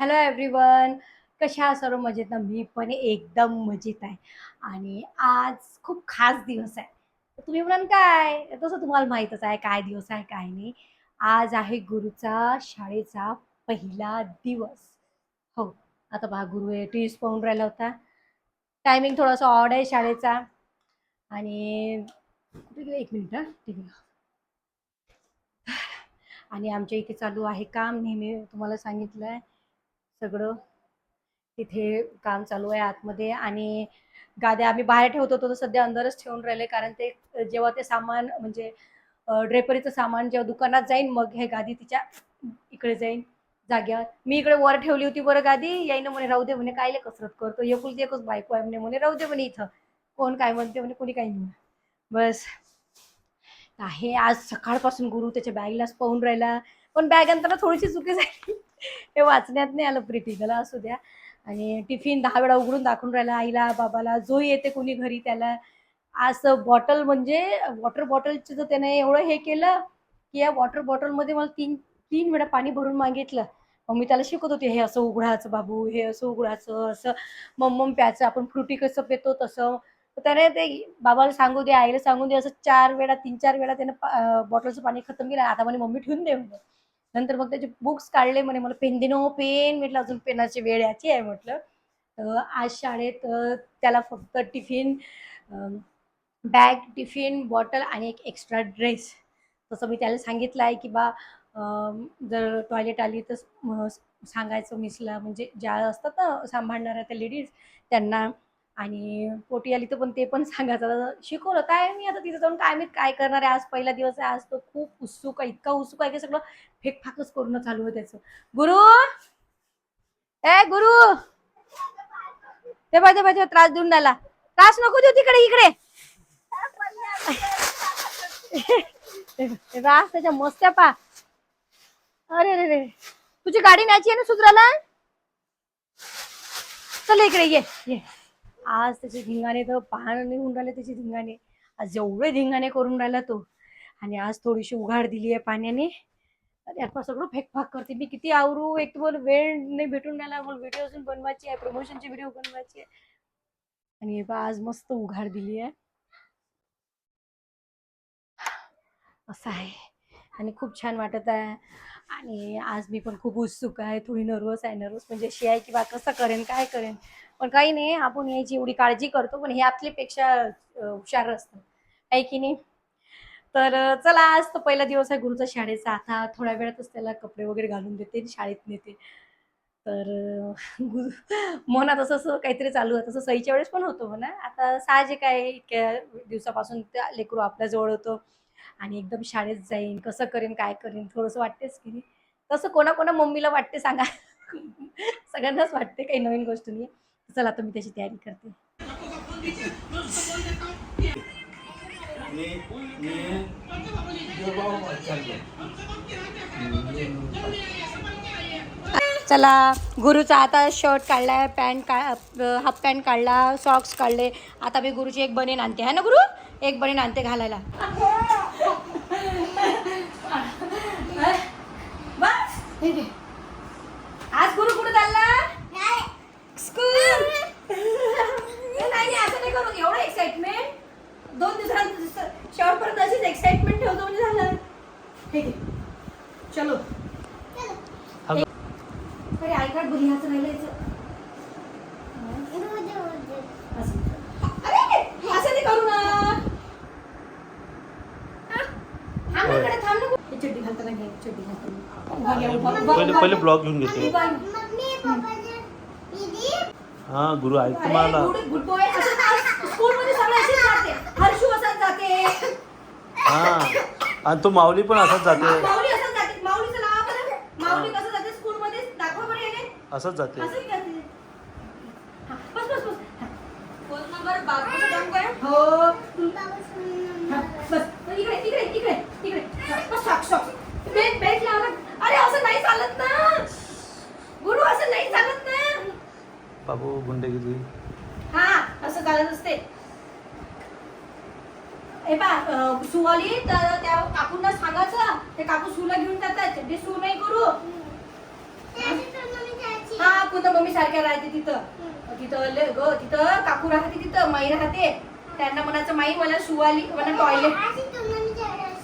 Hello everyone कशा सर्व मजेत ना? मी पण एकदम मजेत आहे. आणि आज खूप खास दिवस आहे. तर तुम्ही म्हणाल काय? तसं तुम्हाला माहीतच आहे काय दिवस आहे काय नाही. आज आहे गुरुचा शाळेचा पहिला दिवस. हो आता पहा गुरु टीव्हीच पाहून राहिला होता. टायमिंग थोडासा ऑड आहे शाळेचा. आणि कुठे गेलं? एक मिनिट हां. ठीक आहे. आणि आमच्या इथे चालू आहे काम नेहमी तुम्हाला सांगितलं आहे सगळं तिथे काम चालू आहे आतमध्ये आणि गाद्या आम्ही बाहेर ठेवत होतो तर सध्या अंदरच ठेवून राहिले. कारण ते जेव्हा ते सामान म्हणजे ड्रेपरीचं सामान जेव्हा दुकानात जाईन मग हे गादी तिच्या इकडे जाईन जाग्यावर मी इकडे वर ठेवली होती बरं गादी. याईन म्हणे राहू दे म्हणे कायले कसरत करतो? एकुलती एकच बायको आहे म्हणे म्हणे राहू दे म्हणे इथं. कोण काय म्हणते म्हणे कोणी काही नाही. बस. आहे आज सकाळपासून गुरु त्याच्या बॅगलाच पाहून राहिला. पण बॅग अंतर थोडीशी चुकी झाली. हे वाचण्यात नाही आलं प्रिटिकला असू द्या. आणि टिफिन दहा वेळा उघडून दाखवून राहिला आईला बाबाला जो येते कोणी घरी त्याला. असं बॉटल म्हणजे वॉटर बॉटलचं जर त्याने एवढं हे केलं की या वॉटर बॉटलमध्ये मला तीन तीन वेळा पाणी भरून मागितलं. मग मी त्याला शिकवत होते हे असं उघडायचं बाबू हे असं उघडायचं असं मम्मम प्यायचं आपण फ्रुटी कसं पितो तसं. त्याने ते बाबाला सांगू दे आईला सांगू दे असं चार वेळा तीन चार वेळा त्याने बॉटलचं पाणी खतम केलं. आता म्हणे मम्मी ठेवून दे म्हणून नंतर मग त्याचे बुक्स काढले म्हणे. मला पेन देणं पेन म्हटलं अजून पेनाची वेळ याची आहे म्हटलं. तर आज शाळेत त्याला फक्त टिफिन बॅग टिफिन बॉटल आणि एक एक्स्ट्रा ड्रेस तसं मी त्याला सांगितलं आहे की बा जर टॉयलेट आली तर सांगायचं मिसला म्हणजे ज्या असतात ना सांभाळणाऱ्या त्या लेडीज त्यांना आणि पोटी आली तर पण ते पण सांगायचं. शिकवलं काय मी आता तिथे जाऊन काय मी काय करणार आहे? आज पहिला दिवस आहे आज तो खूप उत्सुक आहे इतका उत्सुक आहे की सगळं फेकफाकच करून चालू आहे त्याचं. गुरु! ए गुरु! ते पाहिजे पाहिजे त्रास देऊन राहिला. त्रास नको देऊ तिकडे इकडे. रास त्याच्या मस्त्या पा. अरे रे रे तुझी गाडी न्यायची आहे ना सुधराला चल इकडे ये ये. आज त्याचे धिंगाणे तर पाहणं निघून राहिले त्याचे धिंगाणे. आज एवढे धिंगाणे करून राहिला तो. आणि आज थोडीशी उघाड दिली आहे पाण्याने. अरे आता सगळं फेकफाक करते. मी किती आवरू? एक तर मला वेळ नाही भेटून राहिला. मला व्हिडिओ अजून बनवायची आहे. प्रमोशनची व्हिडिओ बनवायची आहे. आणि हे पहा आज मस्त उघाड दिली आहे. असं आहे. आणि खूप छान वाटत आहे. आणि आज मी पण खूप उत्सुक आहे थोडी नर्वस आहे नर्वस म्हणजे अशी आहे की बा कसं करेन काय करेन. पण काही नाही आपण याची एवढी काळजी करतो पण हे आपल्यापेक्षा हुशार असतं. आहे की नाही? तर चला आज तर पहिला दिवस आहे गुरुचा शाळेचा. आता थोड्या वेळातच त्याला कपडे वगैरे घालून देते शाळेत नेते. तर गुरु मनात असं असं काहीतरी चालू आहे. तसं सईच्या वेळेस पण होतो म्हणा. आता साहजिक आहे इतक्या दिवसापासून त्या लेकरू आपल्याजवळ होतं. आणि एकदम शाळेत जाईन कसं करेन काय करेन थोडंसं वाटतेच की नाही. तसं कोणाकोणा मम्मीला वाटते सांगा. सगळ्यांनाच वाटते काही नवीन गोष्ट नाही चला आता मी त्याची तयारी करते. चला गुरुचा आता शर्ट काढलाय पॅन्ट का हाफ पॅन्ट काढला सॉक्स काढले. आता मी गुरुची एक बनीन आणते. है ना गुरु? एक बनीन आणते घालायला. बस. हे. आज गुरु कुठे चालला? स्कूल. नाही नाही, असं नाही करू. एवढं एक्साइटमेंट दोन दिवसांत शेवटपर्यंत अशीच एक्साइटमेंट ठेवतो म्हणजे झालं. हे घे. चलो. अरे आयकाट बुलिहाचं राहिलं असं अरे असं नाही करू ना थांब ना इकडे, थांब ना. हे चड्डी घालताना घे चड्डी घालताना. उभा घे, उभा- उभा- पहिले पहिले. ब्लॉग घेऊन घेतो. उभा. हा गुरु ऐकतो अरे, मला गुड गुड बॉय असं आज स्कूलमध्ये सगळे असेच जाते. हर्षू असंच जाते. हा आणि तो माऊली पण असाच जाते. माऊली जाते. माऊलीचं नाव बरं माऊली कसं जाते? स्कूलमध्ये दाखव बरं याने. असंच जाते हा, बस बस बस हा. फोन नंबर बाबूचा नाव काय हो हा, बस बस, इकडे इकडे इकडे इकडे हा, बस शॉक शॉक बेट बेट लावा अरे असं नाही चालत ना गुरु असं नाही चालत ना बाबू गुंडगिरी हा असं चालत असते. हे पा सू आली तर त्या काकूंना सांगायचं ते काकू सूला घेऊन जातात ते सू नाही करू. हा कुंद मम्मी सारख्या राहते तिथं. तिथं लय ग तिथं काकू राहते तिथं माई राहते. त्यांना म्हणायचं माई मला सुवाली मला टॉयलेट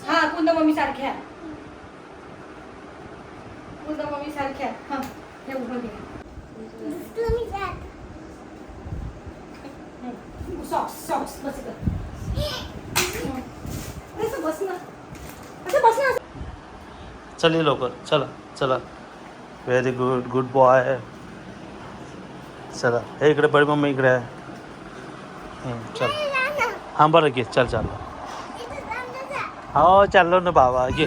हा कुंद मम्मी सारख्या. कुंद मम्मी सारख्या. हा हे उभं घे सॉक्स सॉक्स बस इथं. बस ना असं बस ना चल लवकर चला। चला व्हेरी गुड गुड बॉय चला हे इकडे बडी मम्मी इकडे आहे हम्म, चल। हाँ बरं घे चल चाललो हो चाललो ना बाबा घे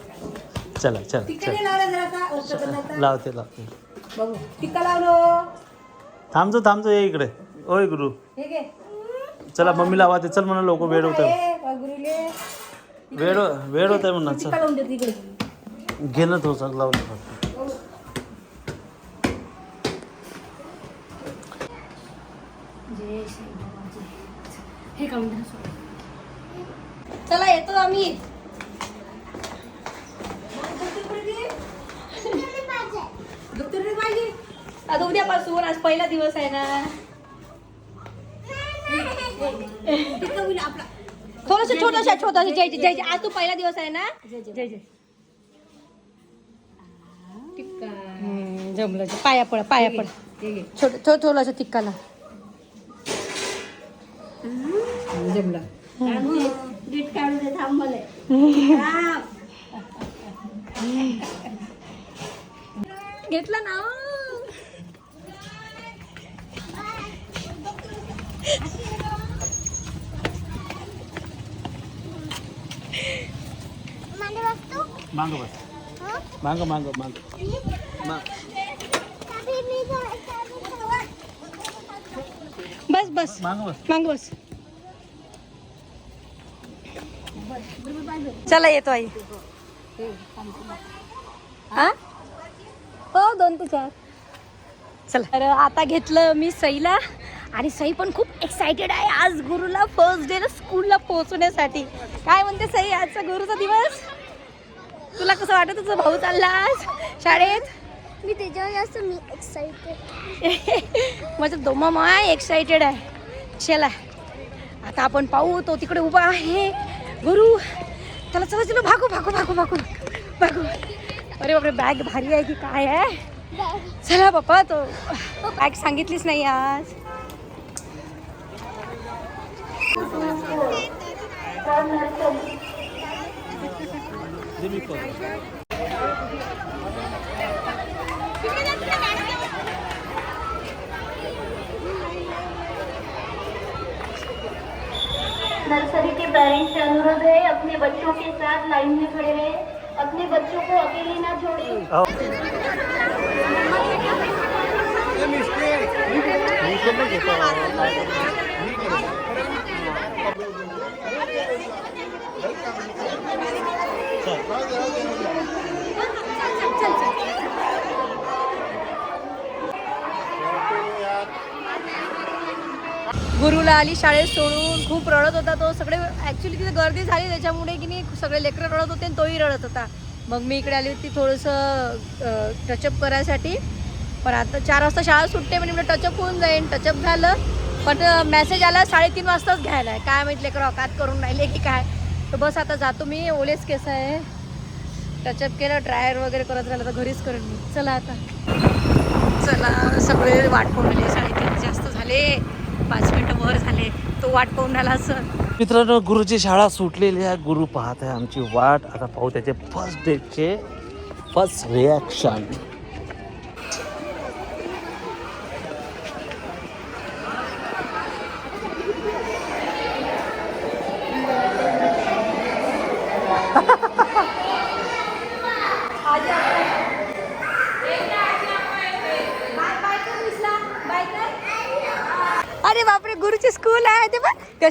चला चला टिक्का चल. लावला जरा का उत्तर लावते लावते. बघू. टिक्का लावलो. थांबतो थांबतो ये इकडे. ओय गुरु. हे घे. चला मम्मी लावा चल म्हणा लोक वेळ होत ए, वेळ वेळ होत आहे म्हणा टिक्का चल. लावून घे ना तो चल लावून दे फक्त. जय श्री बाबाजी. हे काढून. चला येतो आम्ही. पाहिजे. आता उद्यापासून आज पहिला दिवस आहे ना. थोडस छोटस छोटस जय जय जय. आज तू पहिला दिवस आहे ना. जय जय. जमलं. पाया पड पाया पड. छोट छोट थोडंसं तिक्काला जमलं. घेतला ना मांग बस. मांग मांग मांग. बस बस. मांग बस. मांग बस. चला येतो आई. हो? दोन ते चार चला. तर आता घेतलं मी सईला आणि सई पण खूप एक्साइटेड आहे आज गुरुला फर्स्ट डेला स्कूलला पोहोचण्यासाठी काय म्हणते सई आजचा गुरुचा दिवस? तुला कसं वाटत? तुझा भाऊ चालला आज शाळेत? मी त्याच्यावर जास्त मी एक्साइटेड माझं दोमा माय एक्साइटेड आहे. चला आता आपण पाहू तो तिकडे उभा आहे. गुरु त्याला चला चला भागू भागू भागू भागू भागू. अरे बापरे बॅग भारी आहे की काय आहे चला पप्पा तो बॅग सांगितलीच नाही आज. नर्सरी के पेरेंट्स से अनुरोध है, अपने बच्चों के साथ लाइन में खड़े रहे अपने बच्चों को अकेले ना छोड़ें गुरुला आली शाळेत सोडून खूप रडत होता तो. सगळे ॲक्च्युली तिथे गर्दी झाली त्याच्यामुळे की नाही सगळे लेकरं रडत होते आणि तोही रडत होता. मग मी इकडे आली होती थोडंसं टचअप करायसाठी. पण आता चार वाजता शाळा सुटते म्हणजे म्हटलं टचअप होऊन जाईन. टचअप झालं पण मेसेज आला साडेतीन वाजताच घ्यायला. आहे काय माहिती लेकरं अकात करून राहिले की काय. तर बस आता जातो मी. ओलेच केस आहे. टचअप केलं ड्रायर वगैरे करत राहिलं तर घरीच करून मी. चला आता. चला सगळे वाट पडले साडेतीन जास्त झाले. पाच मिनटं वर झाले. तो वाट पाहून आला असं मित्रांनो गुरुची शाळा सुटलेली आहे. गुरु पाहत आहे आमची वाट. आता पाहू त्याचे फर्स्ट डेचे फर्स्ट रिॲक्शन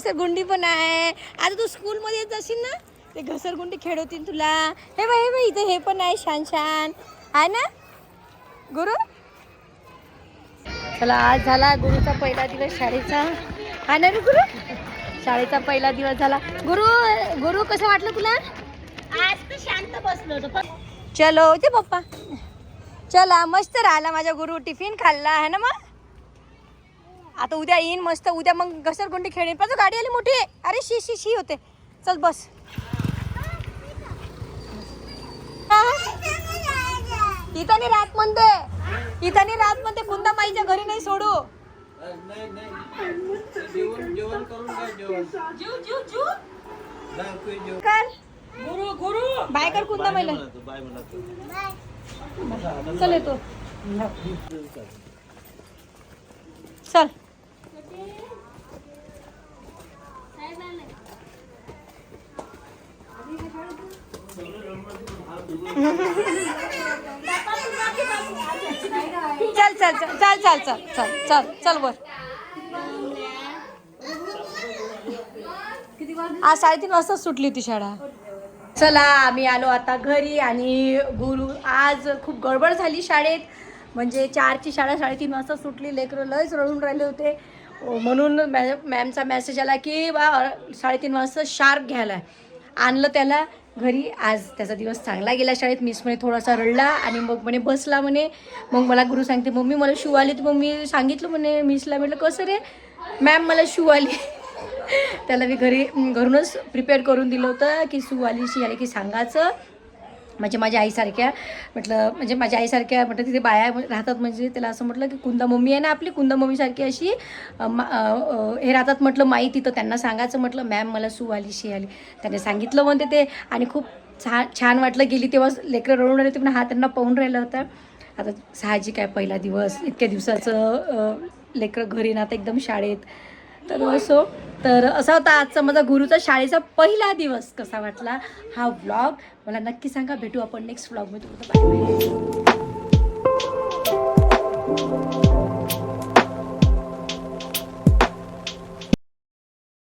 घसरगुंडी पण आहे. आता तू स्कूलमध्ये येत जाशील ना ते घसरगुंडी खेळवतील तुला. हे बाई हे बाई इथे हे पण आहे छान छान. आहे ना? गुरु? चला आज झाला गुरुचा पहिला दिवस शाळेचा. हा ना रे गुरु? शाळेचा पहिला दिवस झाला. गुरु गुरु कसं वाटलं तुला? आज शांत बसलो होतो. चलो ते पप्पा. चला मस्त राहिला माझा गुरु टिफिन खाल्ला. आहे ना मग? आता उद्या येईन मस्त. उद्या मग घसरगुंडी खेळेन. पण गाडी आली मोठी. आहे. अरे शी शी शी होते. चल बस. इथं नाही रात म्हणते. इथं नाही रात म्हणते. कुंदा माईच्या घरी नाही सोडू. कर. गुरु गुरु बाय कर कुंदा माईला चल येतो. चल. चल चल चल चल चल चल चल चल चल वर. आज साडेतीन वाजता सुटली होती शाळा. चला आम्ही आलो आता घरी आणि गुरु आज खूप गडबड झाली शाळेत. म्हणजे चारची शाळा साडेतीन वाजता सुटली लेकरं लयच रडून राहिले होते. म्हणून मॅ मॅमचा मेसेज आला की बा साडेतीन वाजता शार्प घ्यायला. आणलं त्याला घरी. आज त्याचा दिवस चांगला गेला शाळेत. मिस म्हणे थोडासा रडला आणि मग म्हणे बसला म्हणे. मग मला गुरु सांगते मम्मी मला शू आली. तर मग मी सांगितलं म्हणे मिसला म्हटलं कसं रे? मॅम मला शू आली. त्याला मी घरी घरूनच प्रिपेअर करून दिलं होतं की सू आली शी आली की सांगायचं. म्हणजे माझ्या आईसारख्या म्हटलं म्हणजे माझ्या आईसारख्या म्हटलं तिथे बाया राहतात म्हणजे त्याला असं म्हटलं की कुंदा मम्मी आहे ना आपली कुंदा मम्मीसारखी अशी मा- हे राहतात म्हटलं माई तिथं त्यांना सांगायचं म्हटलं मॅम मला सू आली शी आली. त्याने सांगितलं म्हणते ते आणि खूप छान छान वाटलं गेली तेव्हा लेकरं रडून राहिले होते पण हा त्यांना पाहून राहिला होता. आता साहजिक आहे पहिला दिवस इतक्या दिवसाचं लेकरं घरी ना आता एकदम शाळेत तर असो. तर असा होता आजचा माझा गुरुचा शाळेचा पहिला दिवस कसा वाटला हा व्लॉग मला नक्की सांगा. भेटू आपण नेक्स्ट व्लॉगमध्ये